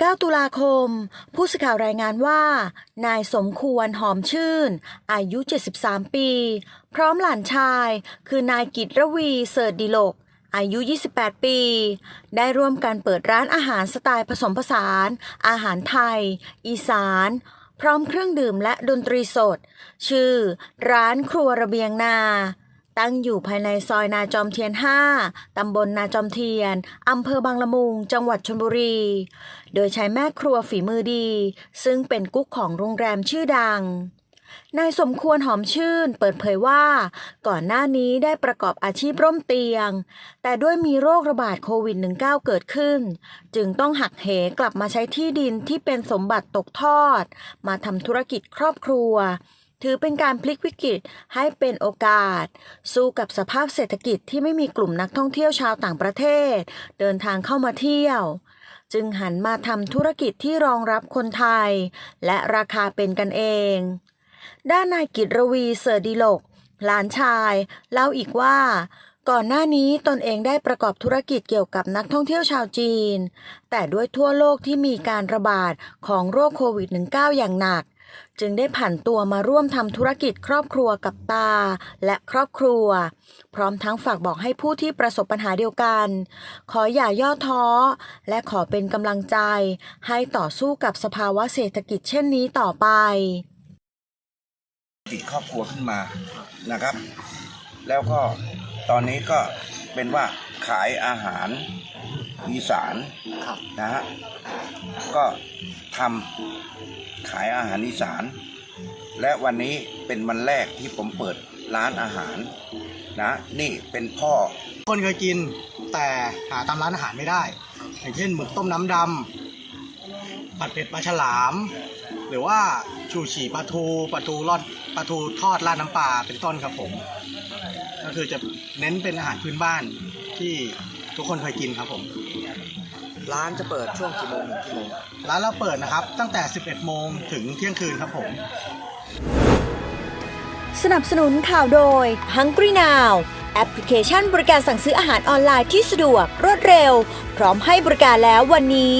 9 ตุลาคม ผู้สื่อข่าวรายงานว่า นายสมควรหอมชื่น อายุ 73 ปี พร้อมหลานชาย คือนายกิตรวีเสิร์ชดิโลก อายุ 28 ปี ได้ร่วมกันเปิดร้านอาหารสไตล์ผสมผสาน อาหารไทย อีสาน พร้อมเครื่องดื่มและดนตรีสด ชื่อ ร้านครัวระเบียงนา ตั้งอยู่ภายในซอยนาจอมเทียน 5 ตำบลนาจอมเทียน อำเภอบางละมุง จังหวัดชลบุรี โดยใช้แม่ครัวฝีมือดี ซึ่งเป็นกุ๊กของโรงแรมชื่อดัง นายสมควรหอมชื่นเปิดเผยว่า ก่อนหน้านี้ได้ประกอบอาชีพร่มเตียง แต่ด้วยมีโรคระบาดโควิด -19 เกิดขึ้น จึงต้องหักเหกลับมาใช้ที่ดินที่เป็นสมบัติตกทอด มาทำธุรกิจครอบครัว ถือเป็นการพลิกวิกฤตให้เป็นโอกาส สู้กับสภาพเศรษฐกิจที่ไม่มีกลุ่มนักท่องเที่ยวชาวต่างประเทศ เดินทางเข้ามาเที่ยว จึงหันมาทำธุรกิจที่รองรับคนไทย และราคาเป็นกันเอง ด้านนายกิตรวีเสอดีโลก หลานชาย เล่าอีกว่าก่อนหน้านี้ตนเองได้ประกอบธุรกิจเกี่ยวกับนักท่องเที่ยวชาวจีน แต่ด้วยทั่วโลกที่มีการระบาดของโรคโควิด -19 อย่างหนัก จึงได้ผันตัวมาร่วมทำธุรกิจครอบครัวกับตา และครอบครัว พร้อมทั้งฝากบอกให้ผู้ที่ประสบปัญหาเดียวกัน ขออย่าย่อท้อ และขอเป็นกำลังใจ ให้ต่อสู้กับสภาวะเศรษฐกิจเช่นนี้ต่อไปติดครอบครัวขึ้นมานะครับ แล้วก็ตอนนี้ก็เป็นว่าขายอาหารอีสานครับนะฮะก็ทำ ขายอาหารอีสาน และวันนี้เป็นวันแรกที่ผมเปิดร้านอาหารนะนี่เป็นพ่อ คนเคยกินแต่หาตามร้านอาหารไม่ได้ อย่างเช่นหมึกต้มน้ำดำผัดเผ็ดปลาฉลาม หรือว่าชูชีปลาทูปลาทูรอดปลาทูทอดราดน้ำปลาเป็นต้นครับผม ก็คือจะเน้นเป็นอาหารพื้นบ้านที่ทุกคนเคยกินครับผม ร้านจะเปิดช่วงกี่โมงถึงกี่โมงร้านเราเปิดนะครับ ตั้งแต่ 11 โมงถึงเที่ยงคืนครับผม สนับสนุนข่าวโดย Hungry Now แอปพลิเคชันบริการสั่งซื้ออาหารออนไลน์ที่สะดวกรวดเร็ว พร้อมให้บริการแล้ววันนี้